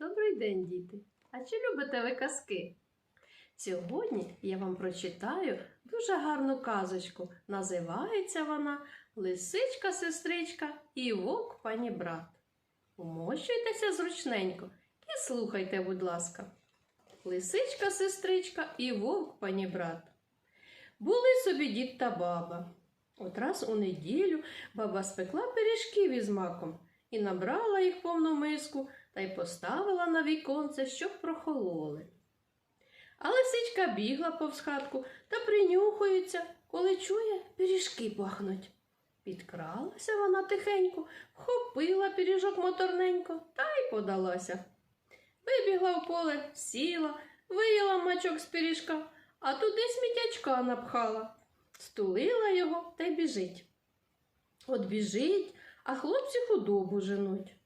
Добрий день, діти! А чи любите ви казки? Сьогодні я вам прочитаю дуже гарну казочку. Називається вона Лисичка, сестричка і вовк пані брат. Умощуйтеся зручненько і слухайте, будь ласка. Лисичка, сестричка і вовк пані брат. Були собі дід та баба. От раз у неділю баба спекла пиріжків із маком і набрала їх повну миску та й поставила на віконце, щоб прохололи. А лисичка бігла повз хатку та принюхується, коли чує, пиріжки пахнуть. Підкралася вона тихенько, вхопила пиріжок моторненько та й подалася. Вибігла в поле, сіла, вияла мачок з пиріжка, а туди сміттячка напхала, стулила його та й біжить. От біжить, а хлопці худобу женуть.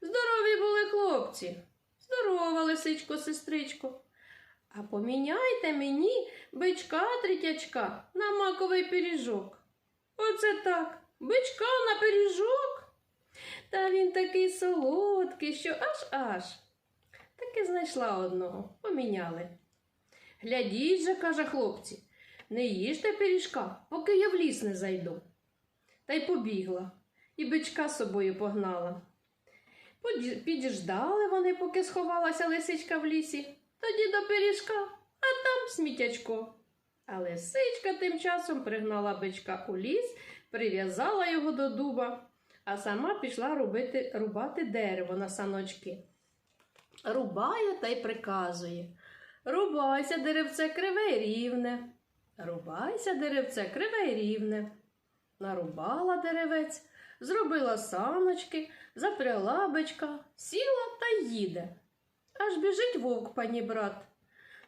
Здорові були хлопці. Здорова, лисичко, сестричко. А поміняйте мені бичка третячка на маковий пиріжок. Оце так, бичка на пиріжок. Та він такий солодкий, що аж аж. Таки знайшла одного, поміняли. Глядіть же, каже хлопці, не їжте пиріжка, поки я в ліс не зайду. Та й побігла, і бичка з собою погнала. Підіждали вони, поки сховалася лисичка в лісі, тоді до пиріжка, а там сміттячко. А лисичка тим часом пригнала бичка у ліс, прив'язала його до дуба, а сама пішла робити, рубати дерево на саночки. Рубає та й приказує. Рубайся, деревце криве й рівне. Рубайся, деревце криве й рівне. Нарубала деревець, зробила саночки, запряла бичка, сіла та їде. Аж біжить вовк, пані брат.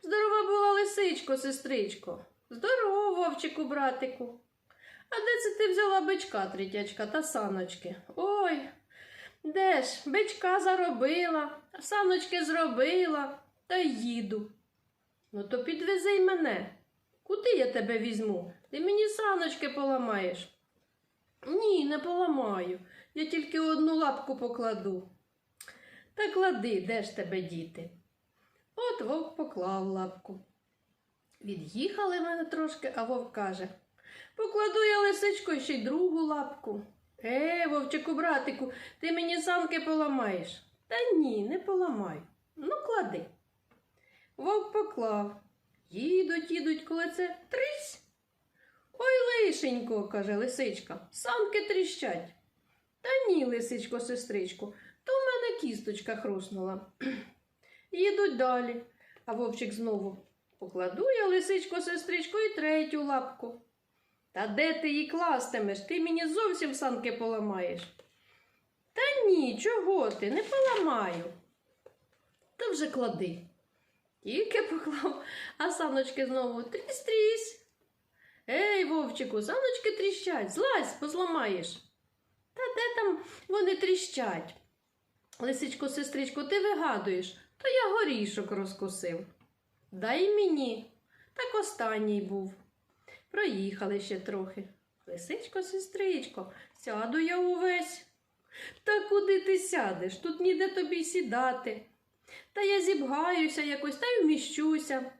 Здорова була лисичко, сестричко. Здорово, вовчику, братику. А де це ти взяла бичка, третячка, та саночки? Ой, де ж, бичка заробила, саночки зробила, та їду. Ну то підвези мене. Куди я тебе візьму? Ти мені саночки поламаєш. Ні, не поламаю. Я тільки одну лапку покладу. Та клади, де ж тебе діти? От вовк поклав лапку. Від'їхали мене трошки, а вовк каже Покладу я лисичко ще й другу лапку. Е, вовчику, братику, ти мені санки поламаєш. Та ні, не поламаю. Ну, клади. Вовк поклав. Їдуть, їдуть, коли це трись. Ой, лишенько, каже лисичка, санки тріщать. Та ні, лисичко, сестричко, то в мене кісточка хруснула. Їдуть далі, а вовчик знову покладу я лисичко, сестричко, і третю лапку. Та де ти її кластимеш? Ти мені зовсім санки поламаєш. Та ні, чого ти, не поламаю. Та вже клади. Тільки поклав, а саночки знову трісь-трісь. Ей, вовчику, саночки тріщать, злазь, позламаєш. Та де там вони тріщать? Лисичко, сестричко, ти вигадуєш, то я горішок розкусив. Дай мені. Так останній був. Проїхали ще трохи. Лисичко, сестричко, сяду я увесь. Та куди ти сядеш? Тут ніде тобі сідати. Та я зібгаюся якось та й вміщуся.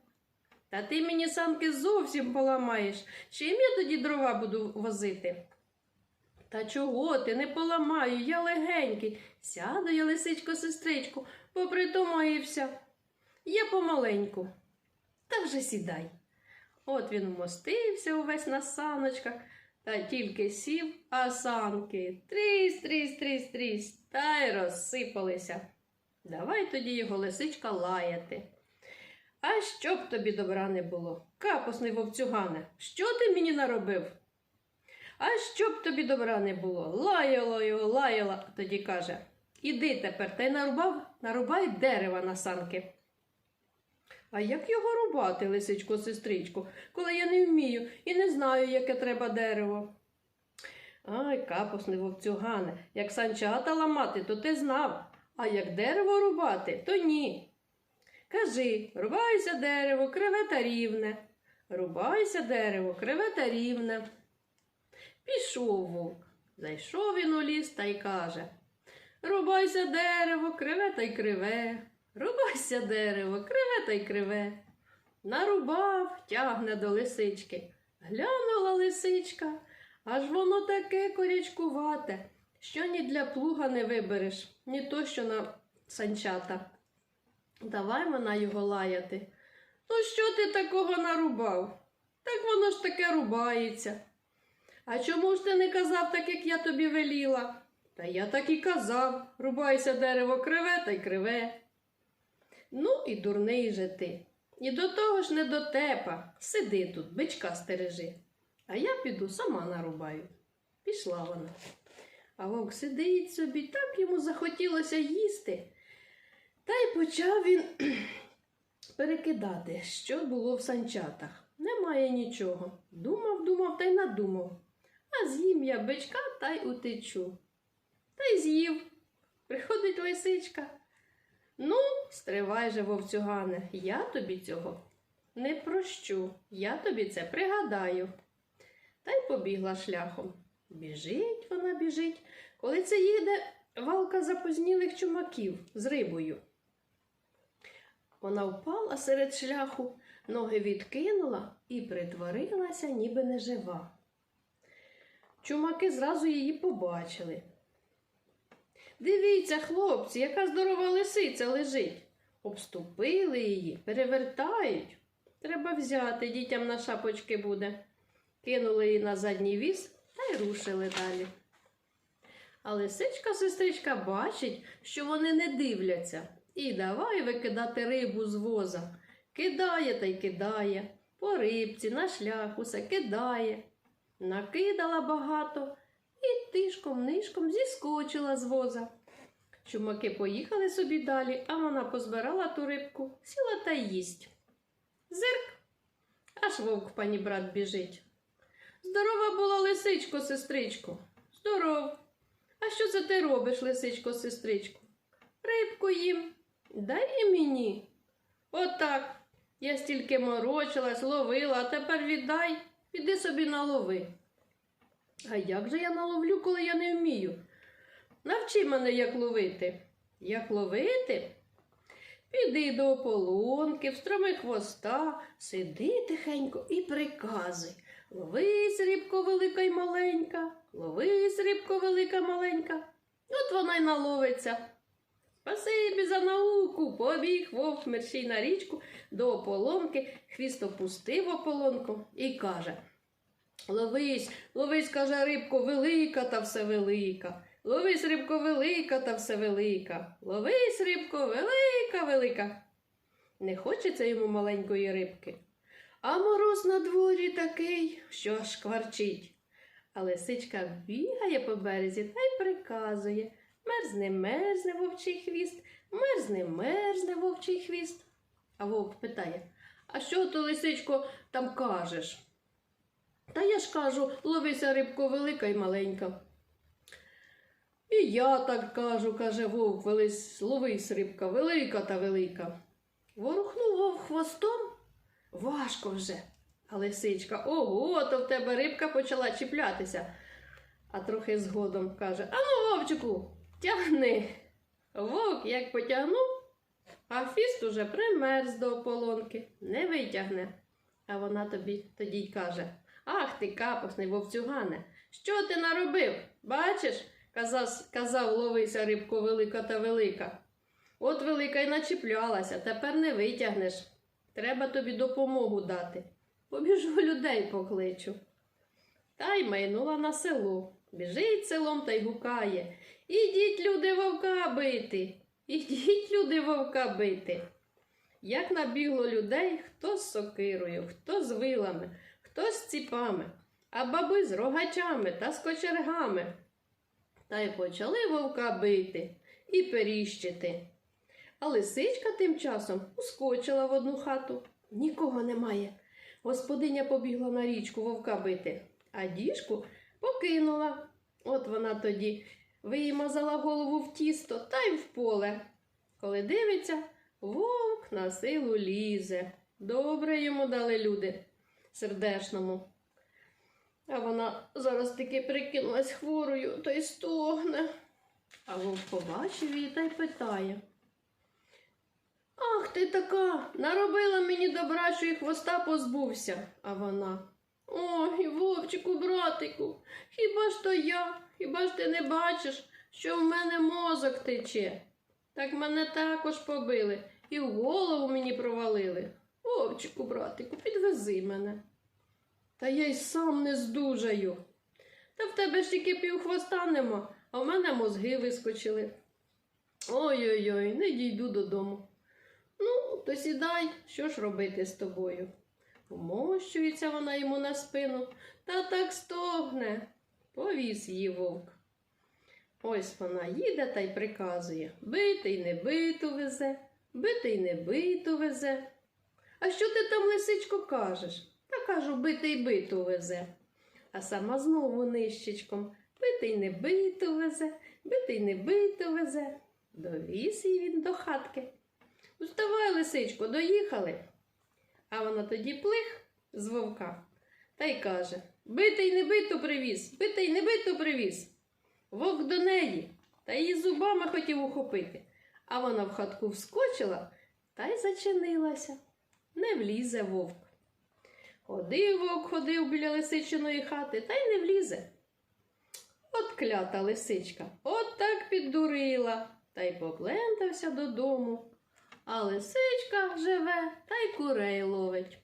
Та ти мені санки зовсім поламаєш. Чим я тоді дрова буду возити? Та чого ти не поламаю, я легенький. Сяду я, лисичко, сестричко, попритомаївся. Я помаленьку. Та вже сідай. От він вмостився увесь на саночках, та тільки сів, а санки трісь, трісь, трісь, трісь, та й розсипалися. Давай тоді його лисичка лаяти. А щоб тобі добра не було, капусний вовцюгане, що ти мені наробив? А щоб тобі добра не було, лаяла його, лаяла, тоді каже. Іди тепер та й нарубав, нарубай дерева на санки. А як його рубати, лисичко, сестричко, коли я не вмію і не знаю, яке треба дерево? Ай, капусний вовцюгане, як санчата ламати, то ти знав, а як дерево рубати, то ні. Кажи, рубайся дерево, криве та рівне. Рубайся дерево, криве та рівне. Пішов вовк. Зайшов він у ліс та й каже Рубайся дерево, криве та й криве. Рубайся дерево, криве та й криве. Нарубав, тягне до лисички. Глянула лисичка, аж воно таке корячкувате, що ні для плуга не вибереш, ні то, що на санчата. Давай вона його лаяти. Ну, що ти такого нарубав? Так воно ж таке рубається. А чому ж ти не казав так, як я тобі веліла? Та я так і казав, рубайся дерево криве та й криве. Ну і дурний же ти. І до того ж не дотепа. Сиди тут, бичка стережи. А я піду сама нарубаю. Пішла вона. А вовк сидить собі, так йому захотілося їсти. Та й почав він перекидати, що було в санчатах. Немає нічого. Думав, думав та й надумав. А з'їм я бичка та й утечу. Та й з'їв. Приходить лисичка. Ну, стривай же, вовцюгане, я тобі цього не прощу, я тобі це пригадаю. Та й побігла шляхом. Біжить вона біжить, коли це їде валка запознілих чумаків з рибою. Вона впала серед шляху, ноги відкинула і притворилася, ніби не жива. Чумаки зразу її побачили. Дивіться, хлопці, яка здорова лисиця лежить. Обступили її, перевертають. Треба взяти, дітям на шапочки буде. Кинули її на задній віз та й рушили далі. А лисичка сестричка бачить, що вони не дивляться, і давай викидати рибу з воза. Кидає та й кидає, по рибці, на шлях усе кидає. Накидала багато і тишком-нишком зіскочила з воза. Чумаки поїхали собі далі, а вона позбирала ту рибку, сіла та їсть. Зирк, аж вовк пані брат біжить. Здорова була лисичко, сестричко. Здоров. А що це ти робиш, лисичко, сестричко? Рибку їм. Дай і мені. Отак. Я стільки морочилась, ловила, а тепер віддай, піди собі налови. А як же я наловлю, коли я не вмію? Навчи мене, як ловити. Як ловити? Піди до ополонки, встроми хвоста, сиди тихенько і приказуй. Ловись, рибко велика й маленька, ловись, рибко велика маленька. От вона й наловиться. Спасибі за науку, побіг вовк мерщій на річку до ополонки, хвіст опустив ополонку і каже Ловись, ловись, каже рибко, велика та все велика. Ловись, рибко, велика та все велика. Ловись, рибко, велика, велика. Не хочеться йому маленької рибки. А мороз на дворі такий, що аж кварчить. А лисичка бігає по березі та й приказує мерзне, мерзне вовчий хвіст, мерзне, мерзне вовчий хвіст. А вовк питає А що то, лисичко, там кажеш? Та я ж кажу, ловися рибко велика й маленька. І я так кажу, каже вовк, велись, ловись рибка велика та велика. Ворухнув вовк хвостом, важко вже. А лисичка, ого, то в тебе рибка почала чіплятися. А трохи згодом каже: Ану, вовчику, тягни. Вовк як потягнув, а фіст уже примерз до ополонки, не витягне. А вона тобі тоді й каже: Ах ти, капосний вовцюгане, що ти наробив? Бачиш? казав, казав ловися рибко велика та велика. От велика й начіплялася, тепер не витягнеш. Треба тобі допомогу дати. Побіжу людей покличу. Та й майнула на село. Біжить селом та й гукає. Ідіть, люди, вовка бити. Ідіть, люди, вовка бити. Як набігло людей, хто з сокирою, хто з вилами, хто з ціпами, а баби з рогачами та з кочергами. Та й почали вовка бити і періщити. А лисичка тим часом ускочила в одну хату. Нікого немає. Господиня побігла на річку вовка бити, а діжку покинула. От вона тоді вимазала голову в тісто та й в поле. Коли дивиться, вовк на силу лізе. Добре йому дали люди сердешному. А вона зараз таки прикинулась хворою та й стогне. А вовк побачив її та й питає. Ах ти така, наробила мені добра, що і хвоста позбувся. А вона. Ой, вовчику, братику, хіба ж то я? Хіба ж ти не бачиш, що в мене мозок тече? Так мене також побили і в голову мені провалили. Вовчику, братику, підвези мене. Та я й сам не здужаю. Та в тебе ж тільки півхвоста нема, а в мене мозги вискочили. Ой-ой-ой, не дійду додому. Ну, то сідай, що ж робити з тобою? Вмощується вона йому на спину та так стогне. Повіз її вовк. Ось вона їде та й приказує битий не биту везе, битий не биту везе. А що ти там, лисичко, кажеш? Та кажу, битий биту везе. А сама знову нищечком битий не биту везе, битий не биту везе. Довіз її він до хатки. Уставай, лисичко, доїхали. А вона тоді плих з вовка та й каже Битий не биту привіз, битий не биту привіз. Вовк до неї та її зубами хотів ухопити. А вона в хатку вскочила та й зачинилася. Не влізе вовк. Ходив вовк, ходив біля лисичиної хати та й не влізе. От клята лисичка, от так піддурила та й поплентався додому. А лисичка живе та й курей ловить.